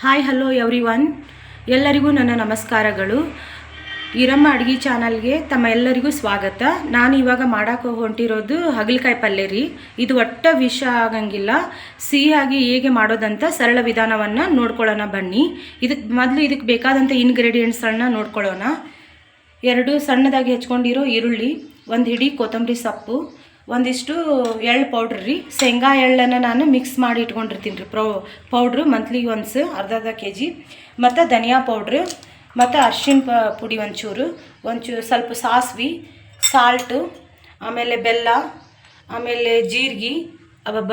Hi hello every one ಎಲ್ಲರಿಗೂ ನನ್ನ ನಮಸ್ಕಾರಗಳು. ಇರಮ್ಮ ಅಡುಗೆ ಚಾನಲ್ಗೆ ತಮ್ಮ ಎಲ್ಲರಿಗೂ ಸ್ವಾಗತ. ನಾನು ಇವಾಗ ಮಾಡಕ್ಕೆ ಹೊಂಟಿರೋದು ಹಗಲಕಾಯಿ ಪಲ್ಯ ರೀ. ಇದು ಒಟ್ಟ ವಿಷ ಆಗಂಗಿಲ್ಲ. ಸಿಹಿಯಾಗಿ ಹೇಗೆ ಮಾಡೋದಂತ ಸರಳ ವಿಧಾನವನ್ನು ನೋಡ್ಕೊಳ್ಳೋಣ ಬನ್ನಿ. ಇದಕ್ಕೆ ಮೊದಲು ಇದಕ್ಕೆ ಬೇಕಾದಂಥ ಇನ್ಗ್ರೀಡಿಯೆಂಟ್ಸ್ಗಳನ್ನ ನೋಡ್ಕೊಳ್ಳೋಣ. ಎರಡು ಸಣ್ಣದಾಗಿ ಹೆಚ್ಕೊಂಡಿರೋ ಈರುಳ್ಳಿ, ಒಂದು ಹಿಡಿ ಕೊತ್ತಂಬರಿ ಸೊಪ್ಪು ಒಂದಿಷ್ಟು ಎಳ್ಳು ಪೌಡ್ರ್ ರೀ. ಶೇಂಗಾ ಎಳ್ಳನ್ನು ನಾನು ಮಿಕ್ಸ್ ಮಾಡಿ ಇಟ್ಕೊಂಡಿರ್ತೀನಿ ರೀ. ಪ್ರೌ ಪೌಡ್ರು ಮಂತ್ಲಿ ಒನ್ಸ್ ಅರ್ಧ ಅರ್ಧ ಕೆ ಜಿ ಮತ್ತು ಧನಿಯಾ ಪೌಡ್ರ್ ಮತ್ತು ಅರ್ಶಿಣ ಪ ಪುಡಿ ಒಂಚೂರು. ಒಂಚೂರು ಸ್ವಲ್ಪ ಸಾಸ್ವಿ ಸಾಲ್ಟು ಆಮೇಲೆ ಬೆಲ್ಲ, ಆಮೇಲೆ ಜೀರಿಗೆ ಬ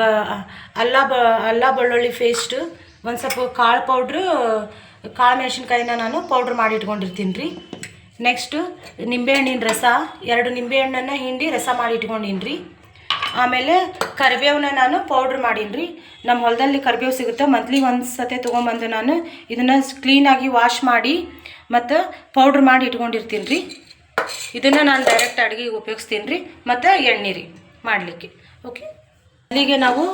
ಅಲ್ಲ ಬ ಅಲ್ಲ ಬೆಳ್ಳುಳ್ಳಿ ಪೇಸ್ಟು ಒಂದು ಸ್ವಲ್ಪ ಕಾಳು ಪೌಡ್ರು ಕಾಳು ಮೆಣಸಿನ್ಕಾಯಿನ ನಾನು ಪೌಡ್ರ್ ಮಾಡಿ ಇಟ್ಕೊಂಡಿರ್ತೀನಿ ರೀ. ನೆಕ್ಸ್ಟು ನಿಂಬೆಹಣ್ಣಿನ ರಸ. ಎರಡು ನಿಂಬೆಹಣ್ಣನ್ನು ಹಿಂಡಿ ರಸ ಮಾಡಿ ಇಟ್ಕೊಂಡಿನ್ರಿ. ಆಮೇಲೆ ಕರಿಬೇವನ್ನ ನಾನು ಪೌಡ್ರ್ ಮಾಡೀನಿ ರೀ ನಮ್ಮ ಹೊಲದಲ್ಲಿ ಕರಿಬೇವು ಸಿಗುತ್ತೆ. ಮಂತ್ಲಿ ಒಂದು ಸತೆ ತೊಗೊಂಬಂದು ನಾನು ಇದನ್ನು ಕ್ಲೀನಾಗಿ ವಾಶ್ ಮಾಡಿ ಮತ್ತು ಪೌಡ್ರ್ ಮಾಡಿ ಇಟ್ಕೊಂಡಿರ್ತೀನಿ ರೀ ಇದನ್ನು ನಾನು ಡೈರೆಕ್ಟ್ ಅಡುಗೆಗೆ ಉಪಯೋಗಿಸ್ತೀನಿ ರೀ ಮತ್ತು ಎಣ್ಣೆ ರೀ ಮಾಡಲಿಕ್ಕೆ. ಓಕೆ ಅಲ್ಲಿಗೆ ನಾವು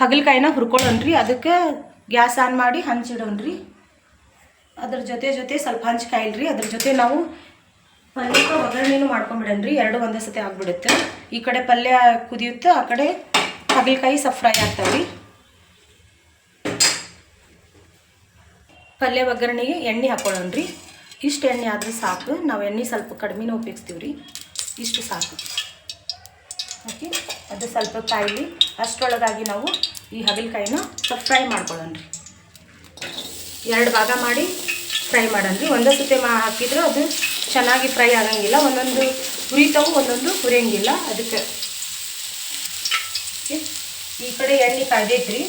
ಹಗಲಕಾಯಿನ ಹುರ್ಕೊಳ್ಳೋಣ ರೀ ಅದಕ್ಕೆ ಗ್ಯಾಸ್ ಆನ್ ಮಾಡಿ ಹಂಚಿಡೋಣ ರೀ ಅದ್ರ ಜೊತೆ ಜೊತೆ ಸ್ವಲ್ಪ ಹಂಚ್ಕಾಯಿಲ್ ರೀ ಅದ್ರ ಜೊತೆ ನಾವು ಪಲ್ಯಕ್ಕೆ ಒಗ್ಗರಣೆನೂ ಮಾಡ್ಕೊಂಬಿಡೋಣ ರೀ ಎರಡು ಒಂದೇ ಸತಿ ಆಗ್ಬಿಡುತ್ತೆ. ಈ ಕಡೆ ಪಲ್ಯ ಕುದಿಯುತ್ತೆ, ಆ ಕಡೆ ಹಾಗಲಕಾಯಿ ಸ್ವಲ್ಪ ಫ್ರೈ ಆಗ್ತಾವೆ ರೀ ಪಲ್ಯ ಒಗ್ಗರಣೆಗೆ ಎಣ್ಣೆ ಹಾಕೊಳ್ಳೋಣ ರೀ ಇಷ್ಟು ಎಣ್ಣೆ ಆದರೆ ಸಾಕು, ನಾವು ಎಣ್ಣೆ ಸ್ವಲ್ಪ ಕಡಿಮೆನೂ ಉಪಯೋಗಿಸ್ತೀವಿ ರೀ ಇಷ್ಟು ಸಾಕು. ಓಕೆ ಅದು ಸ್ವಲ್ಪ ಕಾಯಿಲಿ, ಅಷ್ಟರೊಳಗಾಗಿ ನಾವು ಈ ಹಗಲಕಾಯಿನ ಸ್ವಲ್ಪ ಫ್ರೈ ಮಾಡ್ಕೊಳ್ಳೋಣ ಎರಡು ಭಾಗ ಮಾಡಿ ಫ್ರೈ ಮಾಡೋಣ. ರೀ ಒಂದೇ ಸುತ್ತೆ ಮಾ ಹಾಕಿದ್ರೆ ಅದು ಚೆನ್ನಾಗಿ ಫ್ರೈ ಆಗಂಗಿಲ್ಲ. ಒಂದೊಂದು ಹುರಿತಾವು, ಒಂದೊಂದು ಹುರಿಯಂಗಿಲ್ಲ. ಅದಕ್ಕೆ ಈ ಕಡೆ ಎಣ್ಣೆ ಕಾಯ್ದೈತ್ರಿ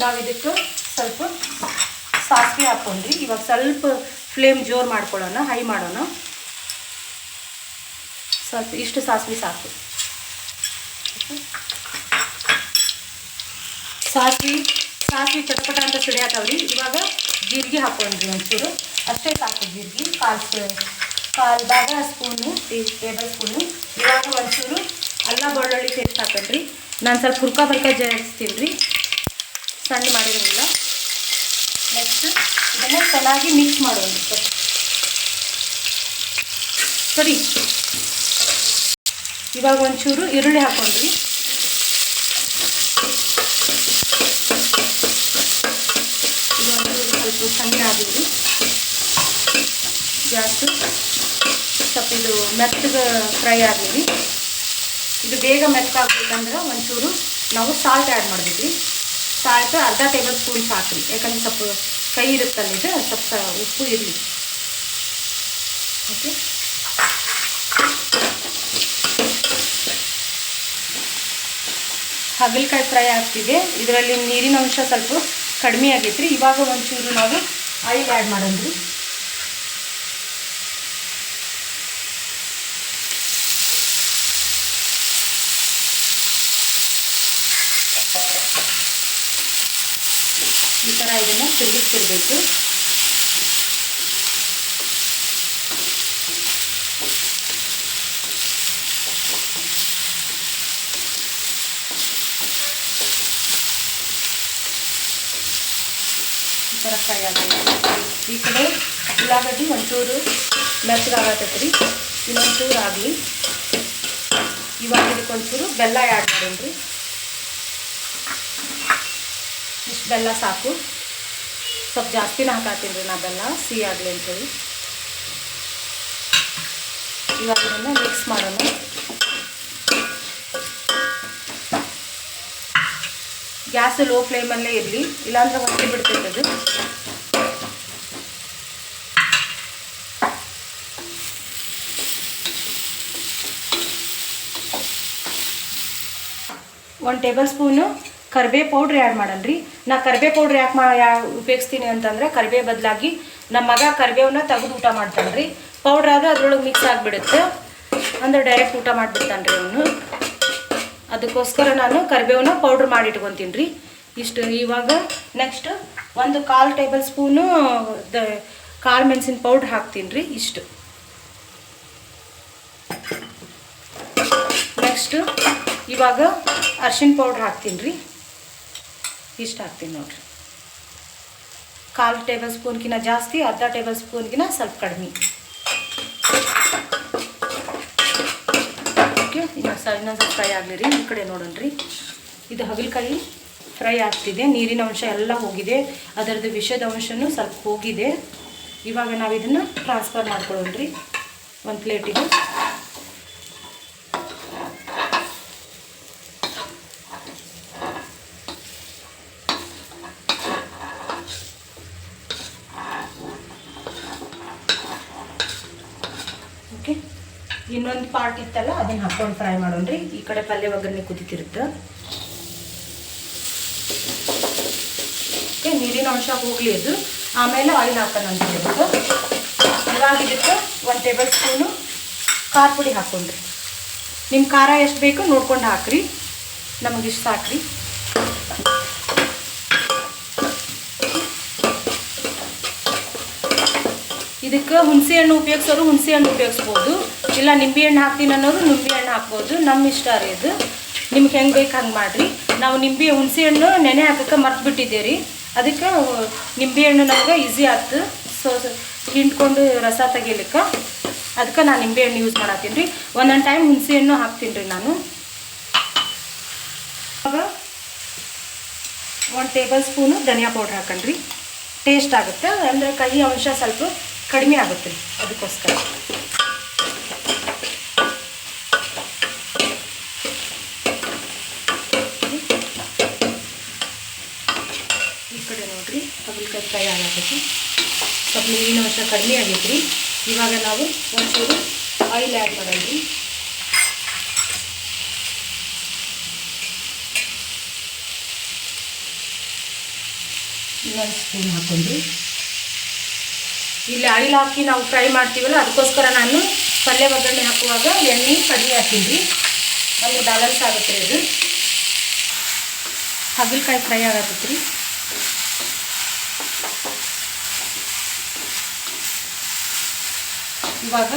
ನಾವು ಇದಕ್ಕೆ ಸ್ವಲ್ಪ ಸಾಸಿವೆ ಹಾಕ್ಕೊಂಡ್ರಿ. ಇವಾಗ ಸ್ವಲ್ಪ ಫ್ಲೇಮ್ ಜೋರು ಮಾಡ್ಕೊಳ್ಳೋಣ. ಹೈ ಮಾಡೋಣ. ಸ್ವಲ್ಪ ಇಷ್ಟು ಸಾಸಿವೆ ಸಾಕು. ಸಾಸಿವೆ ಸಾಸಿವೆ ಚಟಪಟ ಅಂತ ಸಿಡಿಯಾಕವ್ರಿ ಇವಾಗ ಜೀರಿಗೆ ಹಾಕೊಂಡ್ರಿ ಒಂಚೂರು. ಅಷ್ಟೇ ಸಾಕು ಜೀರಿಗೆ. ಕಾಲು ಕಾಲು ಭಾಗ ಸ್ಪೂನು ಟೇಬಲ್ ಸ್ಪೂನು. ಇವಾಗ ಒಂಚೂರು ಅಲ್ಲ ಬೆಳ್ಳುಳ್ಳಿ ಪೇಸ್ಟ್ ಹಾಕೊಂಡ್ರಿ. ನಾನು ಸ್ವಲ್ಪ ಹುರ್ಕ ಬರ್ಕ ಜಯಿಸ್ತೀನಿ ರೀ ಸಣ್ಣ ಮಾಡಿರೋದಿಲ್ಲ. ನೆಕ್ಸ್ಟ್ ಇದನ್ನು ಚೆನ್ನಾಗಿ ಮಿಕ್ಸ್ ಮಾಡೋಣ. ಸರಿ. ಇವಾಗ ಒಂಚೂರು ಈರುಳ್ಳಿ ಹಾಕೊಂಡ್ರಿ ಇದು ಒಂಚೂರು ಸ್ವಲ್ಪ ಗ್ಯಾಸ್ ಸ್ವಲ್ಪ ಇದು ಮೆತ್ತಗೆ ಫ್ರೈ ಆಗಲಿ ಇದು ಬೇಗ ಮೆತ್ತಾಗಬೇಕಂದ್ರೆ ಒಂಚೂರು ನಾವು ಸಾಲ್ಟ್ ಆ್ಯಡ್ ಮಾಡಿದ್ವಿ ಸಾಲ್ಟ್ ಅರ್ಧ ಟೇಬಲ್ ಸ್ಪೂನ್ ಸಾಕ್ರಿ ಯಾಕಂದ್ರೆ ಸ್ವಲ್ಪ ಕೈ ಇರುತ್ತಲ್ಲ ಇದು ಸ್ವಲ್ಪ ಉಪ್ಪು ಇರಲಿ. ಓಕೆ ಹಾಗಲಕಾಯಿ ಫ್ರೈ ಆಗ್ತಿದೆ. ಇದರಲ್ಲಿ ನೀರಿನ ಅಂಶ ಸ್ವಲ್ಪ ಕಡಿಮೆ ಆಗೈತ್ರಿ. ಇವಾಗ ಒಂಚೂರು ನಾವು ಆಯಿಲ್ ಆ್ಯಡ್ ಮಾಡೋಣ ರೀ ಈ ಥರ ಇದನ್ನು ತಿರುಗಿಸ್ತಿರ್ಬೇಕು. ಈ ಥರ ಫ್ರೈ ಆಗಬೇಕು ಈ ಕಡೆ ಉಳ್ಳಾಗಡ್ಡಿ ಒಂಚೂರು ಮೆತ್ತಗಾಗತ್ತೈತೆ ರೀ ಇನ್ನೊಂಚೂರು ಆಗಲಿ ಇವಾಗ ಇದಕ್ಕೆ ಒಂಚೂರು ಬೆಲ್ಲ ಆ್ಯಡ್ ಮಾಡೋಣ ರೀ ಇಷ್ಟು ಬೆಲ್ಲ ಸಾಕು ಸ್ವಲ್ಪ ಜಾಸ್ತಿನ ಹಾಕಾತೀನಿ ರೀ ನಾ ಬೆಲ್ಲ ಸಿಹಿ ಆಗಲಿ ಅಂತೇಳಿ ಇವಾಗ ಇದನ್ನು ಮಿಕ್ಸ್ ಮಾಡೋಣ ಗ್ಯಾಸ್ ಲೋ ಫ್ಲೇಮಲ್ಲೇ ಇರಲಿ, ಇಲ್ಲಾಂದ್ರೆ ಹೊತ್ತಿ ಬಿಡ್ತೈತೆ ಅದು ಒಂದು ಟೇಬಲ್ ಸ್ಪೂನು ಕರ್ಬೇ ಪೌಡ್ರ್ ಆ್ಯಡ್ ರೀ ನಾ ಕರಿಬೇ ಪೌಡ್ರ್ ಯಾಕೆ ಮಾ, ಯಾ, ಉಪಯೋಗಿಸ್ತೀನಿ ಅಂತಂದರೆ ಕರ್ಬೇ ಬದಲಾಗಿ ನಮ್ಮ ಮಗ ಕರಿಬೇವನ್ನ ತೆಗೆದು ಊಟ ಮಾಡ್ತಾನೆ ರೀ ಪೌಡ್ರ್ ಆದರೆ ಅದ್ರೊಳಗೆ ಮಿಕ್ಸ್ ಆಗಿಬಿಡುತ್ತೆ. ಅಂದರೆ ಡೈರೆಕ್ಟ್ ಊಟ ಮಾಡಿಬಿಡ್ತಾನೆ ರೀ ಅವನು. ಅದಕ್ಕೋಸ್ಕರ ನಾನು ಕರಿಬೇವನ್ನ ಪೌಡ್ರ್ ಮಾಡಿ ಇಟ್ಕೊತೀನಿ ರೀ. ಇಷ್ಟು ಇವಾಗ ನೆಕ್ಸ್ಟ್ ಒಂದು ಕಾಲು ಟೇಬಲ್ ಸ್ಪೂನು ದ ಕಾಳು ಮೆಣಸಿನ ಪೌಡ್ರ್ ಹಾಕ್ತೀನಿ ರೀ ಇಷ್ಟು. ನೆಕ್ಸ್ಟು ಇವಾಗ ಅರ್ಶಿಣ ಪೌಡ್ರ್ ಹಾಕ್ತೀನಿ ರೀ. ಇಷ್ಟು ಹಾಕ್ತೀನಿ ನೋಡಿರಿ. ಕಾಲು ಟೇಬಲ್ ಸ್ಪೂನ್ಗಿನ ಜಾಸ್ತಿ, ಅರ್ಧ ಟೇಬಲ್ ಸ್ಪೂನ್ಗಿನ ಸ್ವಲ್ಪ ಕಡಿಮೆ. ಇನ್ನು ಇನ್ನೊಂದು ಫ್ರೈ ಆಗಲಿ ರೀ, ಈ ಕಡೆ ನೋಡೋಣ್ರಿ ಇದು ಹಗಲಕಾಯಿ ಫ್ರೈ ಆಗ್ತಿದೆ, ನೀರಿನ ಅಂಶ ಎಲ್ಲ ಹೋಗಿದೆ. ಅದರದ್ದು ವಿಷದ ಅಂಶನೂ ಸ್ವಲ್ಪ ಹೋಗಿದೆ. ಇವಾಗ ನಾವು ಇದನ್ನು ಟ್ರಾನ್ಸ್ಫರ್ ಮಾಡ್ಕೊಳ್ಳೋಣ್ರಿ ಒಂದು ಪ್ಲೇಟಿಗೆ ಓಕೆ ಇನ್ನೊಂದು ಪಾರ್ಟ್ ಇತ್ತಲ್ಲ, ಅದನ್ನ ಹಾಕೊಂಡು ಫ್ರೈ ಮಾಡೋಣ್ರಿ. ಈ ಕಡೆ ಪಲ್ಯ ಒಗ್ಗರಣೆ ಕುದಿತಿರುತ್ತೆ. ನೀರಿನ ಅಂಶ ಹೋಗಲಿ ಅದು. ಆಮೇಲೆ ಆಯಿಲ್ ಹಾಕೋಣ ಅಂತ ಹೇಳ್ಬೇಕು ಇವಾಗ ಒಂದು ಟೇಬಲ್ ಸ್ಪೂನು ಖಾರ ಪುಡಿ ಹಾಕೊಂಡ್ರಿ ನಿಮ್ಮ ಖಾರ ಎಷ್ಟು ಬೇಕು ನೋಡ್ಕೊಂಡು ಹಾಕ್ರಿ. ನಮಗೆ ಇಷ್ಟ ಹಾಕ್ರಿ ಇದಕ್ಕೆ ಹುಣಸೆ ಹಣ್ಣು ಉಪಯೋಗಿಸೋರು ಹುಣಸೆ ಹಣ್ಣು ಉಪಯೋಗಿಸ್ಬೋದು. ಇಲ್ಲ, ನಿಂಬೆ ಹಣ್ಣು ಹಾಕ್ತೀನಿ ಅನ್ನೋದು ನಿಂಬೆ ಹಣ್ಣು ಹಾಕ್ಬೋದು. ನಮ್ಮ ಇಷ್ಟ ರೀ ಇದು. ನಿಮ್ಗೆ ಹೆಂಗೆ ಬೇಕು ಹಂಗೆ ಮಾಡಿರಿ. ನಾವು ನಿಂಬೆ, ಹುಣಸೆ ಹಣ್ಣು ನೆನೆ ಹಾಕಕ್ಕೆ ಮರ್ತು ಬಿಟ್ಟಿದ್ದೇವೆ ರೀ ಅದಕ್ಕೆ ನಿಂಬೆ ಹಣ್ಣು ನಮ್ಗೆ ಈಸಿ ಆಯ್ತು ಸೊ ಹಿಂಡ್ಕೊಂಡು ರಸ ತೆಗಿಲಿಕ್ಕೆ. ಅದಕ್ಕೆ ನಾನು ನಿಂಬೆ ಹಣ್ಣು ಯೂಸ್ ಮಾಡತ್ತೀನಿ ರೀ. ಒಂದೊಂದು ಟೈಮ್ ಹುಣಸೆ ಹಣ್ಣು ಹಾಕ್ತೀನಿ ರೀ ನಾನು. ಒಂದು ಟೇಬಲ್ ಸ್ಪೂನು ಧನಿಯಾ ಪೌಡ್ರ್ ಹಾಕೊಂಡ್ರಿ ಟೇಸ್ಟ್ ಆಗುತ್ತೆ. ಅಂದರೆ ಕಹಿ ಅಂಶ ಸ್ವಲ್ಪ ಕಡಿಮೆ ಆಗುತ್ತೆ ರೀ. ಅದಕ್ಕೋಸ್ಕರ. ಈ ಕಡೆ ನೋಡ್ರಿ ಹಾಗಲಕಾಯಿ ಫ್ರೈ ಆಗತ್ತೈತಿ ಸ್ವಲ್ಪ ನೀರಿನ ಅಂಶ ಕಡಿಮೆ ಆಗೈತ್ರಿ ಇವಾಗ ನಾವು ಒಂಚೂರು ಆಯಿಲ್ ಆ್ಯಡ್ ಮಾಡೋಣ ಇನ್ನೊಂದು ಸ್ಪೂನ್ ಹಾಕೊಂಡ್ರಿ. ಇಲ್ಲಿ ಆಯಿಲ್ ಹಾಕಿ ನಾವು ಫ್ರೈ ಮಾಡ್ತೀವಲ್ಲ, ಅದಕ್ಕೋಸ್ಕರ ನಾನು ಪಲ್ಯ ಒಗ್ಗರಣೆ ಹಾಕುವಾಗ ಎಣ್ಣೆ ಕಡಿಮೆ ಹಾಕಿದ್ರಿ ನಮಗೆ ಬ್ಯಾಲೆನ್ಸ್ ಆಗುತ್ತೆ ಇದು. ಹಾಗಲಕಾಯಿ ಫ್ರೈ ಆಗತ್ತೈತೆ ಇವಾಗ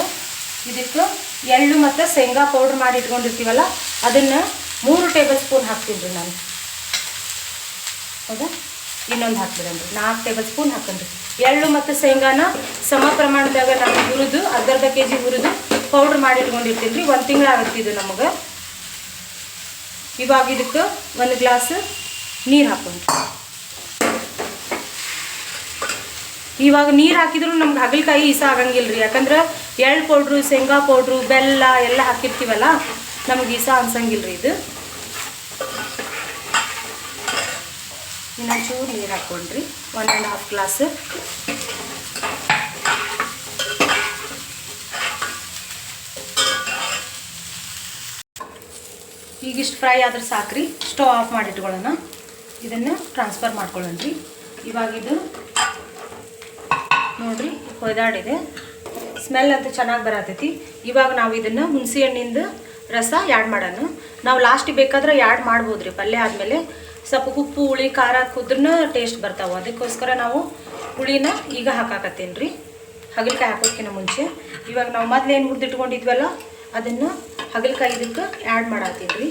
ಇದಕ್ಕೆ ಎಳ್ಳು ಮತ್ತು ಶೇಂಗಾ ಪೌಡ್ರ್ ಮಾಡಿ ಇಟ್ಕೊಂಡಿರ್ತೀವಲ್ಲ, ಅದನ್ನು ಮೂರು ಟೇಬಲ್ ಸ್ಪೂನ್ ಹಾಕ್ತೀನಿ ರೀ ನಾನು. ಹೌದಾ? ಇನ್ನೊಂದು ಹಾಕ್ಬಿಡನ್ರಿ ನಾಲ್ಕು ಟೇಬಲ್ ಸ್ಪೂನ್ ಹಾಕನ್ರಿ ಎಳ್ಳು ಮತ್ತು ಶೇಂಗಾನ ಸಮ ಪ್ರಮಾಣದಾಗ ನಾನು ಹುರಿದು, ಅರ್ಧರ್ಧ ಅರ್ಧ ಕೆ ಜಿ ಹುರಿದು ಪೌಡ್ರ್ ಮಾಡಿ ಇಟ್ಕೊಂಡಿರ್ತೀನಿ ರೀ ಒಂದು ತಿಂಗಳಾಗುತ್ತೆ ಇದು ನಮಗೆ. ಇವಾಗ ಇದಕ್ಕೆ ಒಂದು ಗ್ಲಾಸ್ ನೀರು ಹಾಕೊಂಡ್ರಿ ಇವಾಗ ನೀರು ಹಾಕಿದ್ರು ನಮ್ಗೆ ಹಾಗಲಕಾಯಿ ಇಸ ಆಗಂಗಿಲ್ಲ ರೀ ಯಾಕಂದ್ರೆ ಎಳ್ಳು ಪೌಡ್ರು, ಶೇಂಗಾ ಪೌಡ್ರು, ಬೆಲ್ಲ ಎಲ್ಲ ಹಾಕಿರ್ತೀವಲ್ಲ, ನಮ್ಗೆ ಇಸ ಅನ್ಸಂಗಿಲ್ಲ ರೀ ಇದು. ಇನ್ನೊಂಚೂರು ನೀರು ಹಾಕ್ಕೊಂಡ್ರಿ. ಒನ್ ಆ್ಯಂಡ್ ಹಾಫ್ ಗ್ಲಾಸ್ ಈಗಿಷ್ಟು ಫ್ರೈ ಆದ್ರೆ ಸಾಕ್ರಿ. ಸ್ಟವ್ ಆಫ್ ಮಾಡಿ ಇಟ್ಕೊಳ್ಳೋಣ ಇದನ್ನು ಟ್ರಾನ್ಸ್ಫರ್ ಮಾಡ್ಕೊಳ್ಳೋಣ ರೀ ಇದು ನೋಡ್ರಿ, ಹೊಯ್ದಾಡಿದೆ. ಸ್ಮೆಲ್ ಅಂತೂ ಚೆನ್ನಾಗಿ ಬರತೈತಿ. ಇವಾಗ ನಾವು ಇದನ್ನು ಹುಣಸೆ ಹಣ್ಣಿಂದ ರಸ ಯಾಡ್ ಮಾಡೋಣ. ನಾವು ಲಾಸ್ಟಿಗೆ ಬೇಕಾದ್ರೆ ಯಾಡ್ ಮಾಡ್ಬೋದು ರೀ ಪಲ್ಯ ಆದಮೇಲೆ ಸ್ವಲ್ಪ ಉಪ್ಪು, ಹುಳಿ, ಖಾರ ಕುದ್ರೂ ಟೇಸ್ಟ್ ಬರ್ತಾವೆ. ಅದಕ್ಕೋಸ್ಕರ ನಾವು ಹುಳಿನ ಈಗ ಹಾಕಾಕತ್ತೀನಿ ರೀ ಹಗಲಿಕಾಯಿ ಹಾಕೋದಕ್ಕಿಂತ ಮುಂಚೆ. ಇವಾಗ ನಾವು ಮೊದಲು ಏನು ಹುರಿದಿಟ್ಕೊಂಡಿದ್ವಲ್ಲ ಅದನ್ನು ಹಗಲಕಾಯಿ ಇದಕ್ಕೆ ಆ್ಯಡ್ ಮಾಡತ್ತೀನಿ ರೀ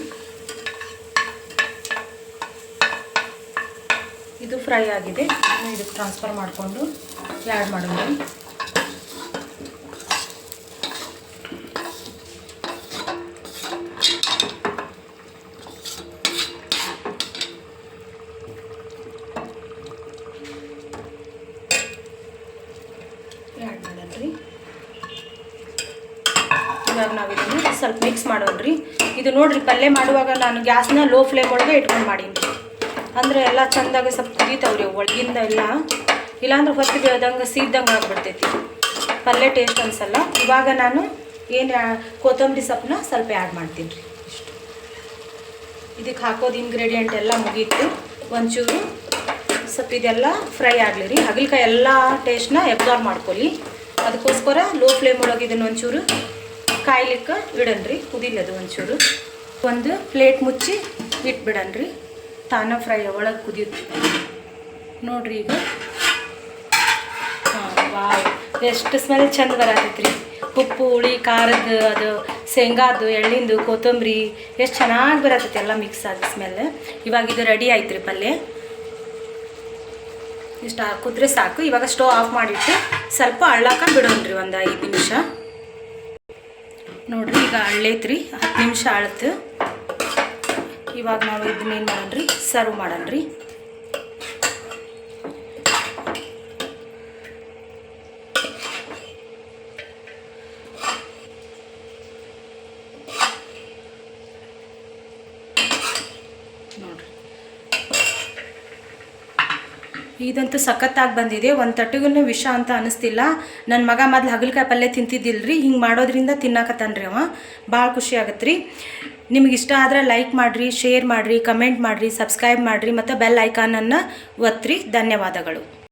ಇದು ಫ್ರೈ ಆಗಿದೆ. ಇದಕ್ಕೆ ಟ್ರಾನ್ಸ್ಫರ್ ಮಾಡಿಕೊಂಡು ಆ್ಯಡ್ ಮಾಡೋಣ. ಇವಾಗ ನಾವು ಇದನ್ನು ಸ್ವಲ್ಪ ಮಿಕ್ಸ್ ಮಾಡೋಣ್ರಿ. ಇದು ನೋಡ್ರಿ, ಪಲ್ಯ ಮಾಡುವಾಗ ನಾನು ಗ್ಯಾಸ್ನ ಲೋ ಫ್ಲೇಮ್ ಒಳಗೆ ಇಟ್ಕೊಂಡು ಮಾಡೀನಿ. ಅಂದರೆ ಎಲ್ಲ ಚಂದಾಗಿ ಸ್ವಲ್ಪ ಕುದೀತಾವ್ರಿ ಒಳಗಿಂದ ಎಲ್ಲ. ಇಲ್ಲಾಂದ್ರೆ ಹೊತ್ತು ಬೆಳ್ದಂಗೆ ಸೀದ್ದಂಗೆ ಆಗ್ಬಿಡ್ತೈತಿ. ಪಲ್ಯ ಟೇಸ್ಟ್ ಅನ್ಸಲ್ಲ. ಇವಾಗ ನಾನು ಏನು ಕೊತ್ತಂಬರಿ ಸೊಪ್ಪನ್ನ ಸ್ವಲ್ಪ ಆ್ಯಡ್ ಮಾಡ್ತೀನಿ. ರೀ ಇಷ್ಟು. ಇದಕ್ಕೆ ಹಾಕೋದು ಇಂಗ್ರೀಡಿಯೆಂಟ್ ಎಲ್ಲ ಮುಗೀತು. ಒಂಚೂರು ಸ್ವಲ್ಪ ಇದೆಲ್ಲ ಫ್ರೈ ಆಗಲಿ ರೀ. ಹಗಲ್ಕಾಯಿ ಎಲ್ಲ ಟೇಸ್ಟ್ನ ಎಬ್ಸಾರ್ವ್ ಮಾಡ್ಕೊಳ್ಳಿ. ಅದಕ್ಕೋಸ್ಕರ ಲೋ ಫ್ಲೇಮ್ ಒಳಗೆ ಇದನ್ನು ಒಂಚೂರು ಕಾಯ್ಲಿಕ್ಕೆ ಇಡನ್ರಿ. ಕುದಿಲದು ಒಂಚೂರು. ಒಂದು ಪ್ಲೇಟ್ ಮುಚ್ಚಿ ಇಟ್ಬಿಡನ್ರಿ. ತಾನ ಫ್ರೈ ಒಳಗೆ ಕುದಿಯುತ್ತೆ ನೋಡ್ರಿ ಈಗ. ಹಾಂ, ವಾವ್. ಎಷ್ಟು ಸ್ಮೆಲ್ ಚಂದ ಬರತ್ತೈತ್ರಿ ಉಪ್ಪು, ಹುಳಿ, ಖಾರದ ಅದು, ಶೇಂಗಾದು, ಎಳ್ಳಿಂದು, ಕೊತ್ತಂಬರಿ, ಎಷ್ಟು ಚೆನ್ನಾಗಿ ಬರತ್ತೈತಿ ಎಲ್ಲ ಮಿಕ್ಸ್ ಆದ ಸ್ಮೆಲ್ ಇವಾಗ ಇದು ರೆಡಿ ಆಯ್ತು ರೀ ಪಲ್ಯ. ಇಷ್ಟು ಹಾಕಿದ್ರೆ ಸಾಕು. ಇವಾಗ ಸ್ಟವ್ ಆಫ್ ಮಾಡಿಟ್ಟು ಸ್ವಲ್ಪ ಅಳ್ಳಾಕ ಬಿಡೋಣ್ರಿ ಒಂದು ಐದು ನಿಮಿಷ. ನೋಡ್ರಿ ಈಗ ಅಳ್ಳೈತ್ರಿ ಹತ್ತು ನಿಮಿಷ ಅಳತು ಇವಾಗ ನಾವು ಇದನ್ನೇನು ಮಾಡೋಣ್ರಿ? ಸರ್ವ್ ಮಾಡೋಣ್ರಿ. ನೋಡ್ರಿ. ಇದಂತೂ ಸಖತ್ತಾಗಿ ಬಂದಿದೆ. ಒಂದು ತಟ್ಟಿಗೂ ವಿಷ ಅಂತ ಅನಿಸ್ತಿಲ್ಲ. ನನ್ನ ಮಗ ಮೊದಲು ಹಗಲ್ಕಾಯಿ ಪಲ್ಯ ರೀ ಹಿಂಗೆ ಮಾಡೋದ್ರಿಂದ ತಿನ್ನಕತ್ತಾನ್ರಿ ಅವ. ಭಾಳ ಖುಷಿ ಆಗತ್ತೆ ರೀ ನಿಮ್ಗೆ ಇಷ್ಟ ಆದ್ರೆ ಲೈಕ್ ಮಾಡಿರಿ, ಶೇರ್ ಮಾಡಿರಿ, ಕಮೆಂಟ್ ಮಾಡಿರಿ, ಸಬ್ಸ್ಕ್ರೈಬ್ ಮಾಡಿರಿ, ಮತ್ತು ಬೆಲ್ ಐಕಾನನ್ನು ಒತ್ತಿರಿ ಧನ್ಯವಾದಗಳು.